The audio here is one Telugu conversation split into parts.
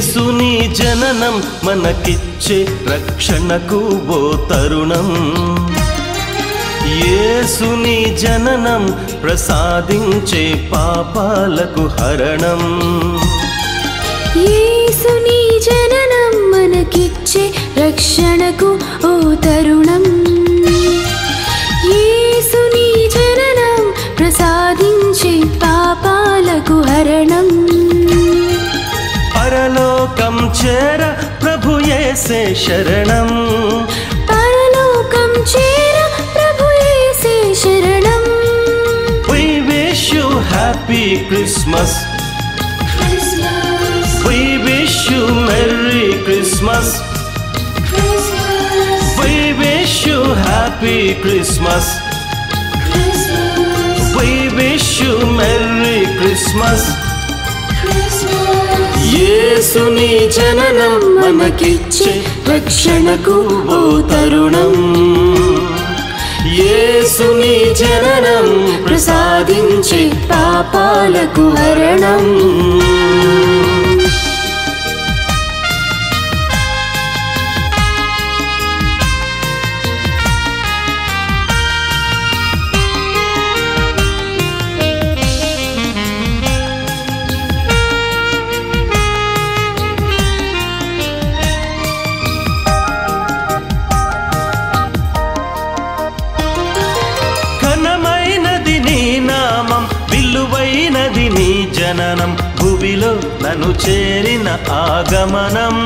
యేసుని జననం మనకిచ్చే రక్షణకు ఓ తరుణం. యేసుని జననం ప్రసాదించే పాపాలకు హరణం. యేసుని జననం మనకిచ్చే రక్షణకు ఓ తరుణం. యేసే శరణం పరలోకం చేర ప్రభు యేసే శరణం We wish you happy Christmas. We wish you Merry Christmas. We wish you happy Christmas. We wish you Merry Christmas. యేసుని జననం మనకిచ్చే రక్షణకు ఓ తరుణం. యేసుని జననం ప్రసాదించే పాపాలకు హరణం. జననం భువిలో నన్ను చేరిన ఆగమనం.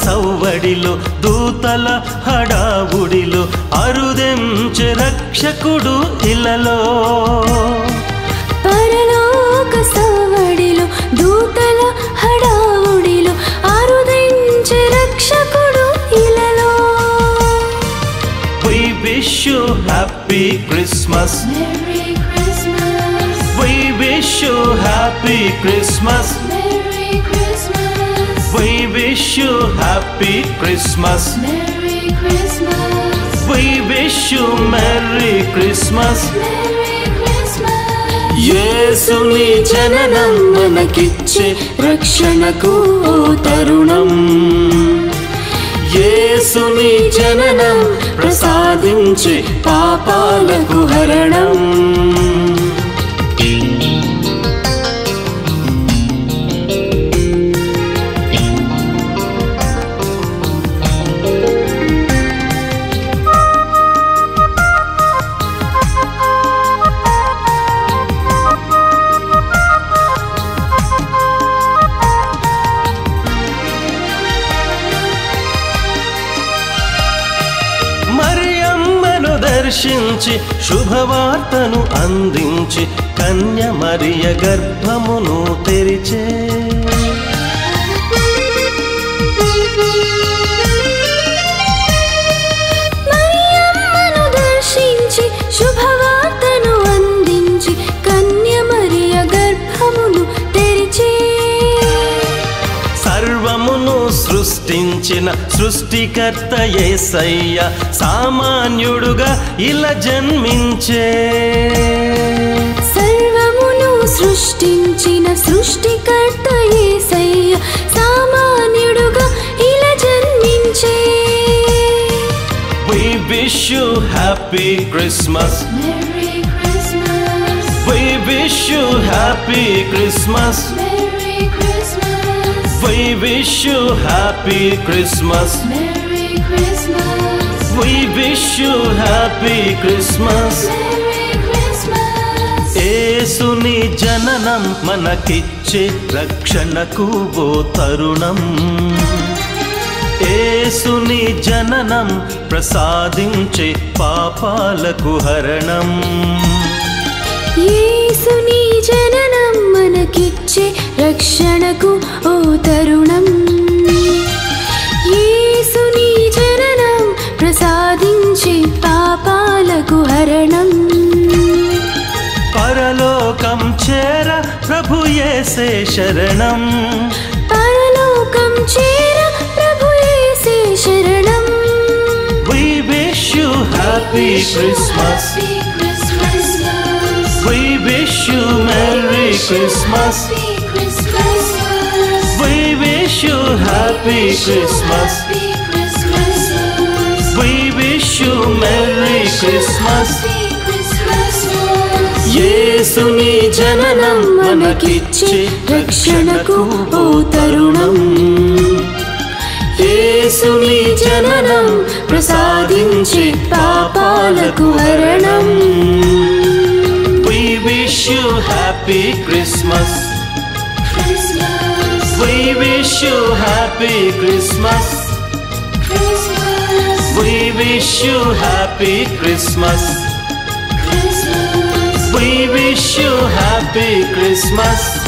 సౌవడిలో దూతల హడావుడిలో అరుదెంచె రక్షకుడు ఇలలో పరలోక సవడిలో దూతల హడావుడిలో అరుదించే రక్షకుడు ఇలలో We wish you happy Christmas. Merry Christmas We wish you happy Christmas. Merry wish you happy Christmas. Merry Christmas We wish you Merry Christmas. Merry Christmas యేసుని జననం మనకిచ్చే రక్షణకు తరుణం యేసుని జననం ప్రసాదించే పాపాలకు హరణం దర్శించి శుభవార్తను అందించి కన్య మరియ గర్భమును తెరిచే సృష్టించిన సృష్టికర్త ఏసయ్య సామాన్యుడుగా ఇలా జన్మించే. సర్వమును సృష్టించిన సృష్టికర్త సయ్య సామాన్యుడుగా ఇలా జన్మించే. We wish you happy Christmas We wish happy Christmas Christmas. Merry We wish you happy Christmas. Merry Christmas We wish you happy Christmas. Merry Christmas యేసుని జననం మనకిచ్చే రక్షణకు ఓ తరుణం యేసుని జననం ప్రసాదించే పాపాలకు హరణం యేసుని జననం మనకిచ్చే రక్షణకు ఓ హరణం పరలోకం చేర ప్రభు యేసే ఏసే శరణం పరలోకం చేర ప్రభు యేసే శరణం We wish you happy Christmas. We wish you Merry Christmas. We wish you happy Christmas. We wish you Merry Christmas. యేసుని జననం మనకిచ్చే రక్షణకు ఓ తరుణం యేసుని జననం ప్రసాదించే పాపాలకు హరణం We wish you happy Christmas. We wish you happy Christmas. We wish you happy Christmas. We wish you happy Christmas.